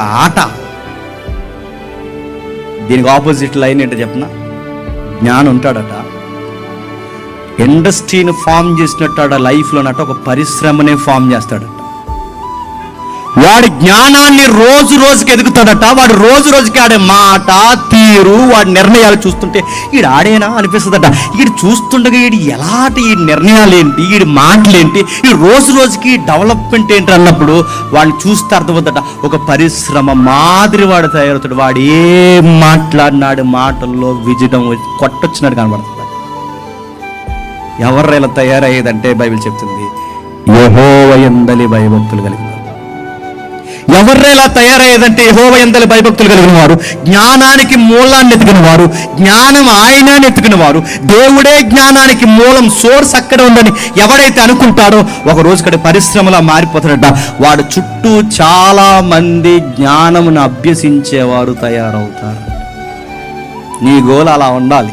ఆట. దీనికి opposite line ఏంటో చెప్పిన? జ్ఞానం ఉంటాడట. ఇండస్ట్రీని ఫామ్ చేసినట్టు లైఫ్లోనట ఒక పరిశ్రమనే ఫామ్ చేస్తాడు. వాడి జ్ఞానాన్ని రోజు రోజుకి ఎదుగుతాడట. వాడు రోజు రోజుకి ఆడే మాట తీరు వాడి నిర్ణయాలు చూస్తుంటే ఈడు ఆడేనా అనిపిస్తుందట. ఈడు చూస్తుండగా ఈడు ఎలాంటి ఈ నిర్ణయాలు ఏంటి ఈడి మాటలేంటి ఈ రోజు రోజుకి డెవలప్మెంట్ ఏంటి అన్నప్పుడు వాడిని చూస్తే అర్థమవుతుందట. ఒక పరిశ్రమ మాదిరి వాడు తయారవుతాడు. వాడు ఏం మాట్లాడినాడు మాటల్లో విజయం కొట్టొచ్చినట్టు కనబడుతుంది ఎవరు ఇలా తయారయ్యేదంటే బైబిల్ చెప్తుంది. యహోవయందలి భయభక్తులు కలిగిన వారు. తయారయ్యేదంటే హోవ ఎందలి భయభక్తులు కలిగిన వారు జ్ఞానానికి మూలాన్ని ఎతికిన వారు జ్ఞానం ఆయనని ఎతికిన వారు దేవుడే జ్ఞానానికి మూలం సోర్స్ అక్కడ ఉందని ఎవడైతే అనుకుంటాడో ఒక రోజు కడి పరిశ్రమలా మారిపోతాడట వాడు చుట్టూ చాలా మంది జ్ఞానమును అభ్యసించేవారు తయారవుతారు నీ గోల్ అలా ఉండాలి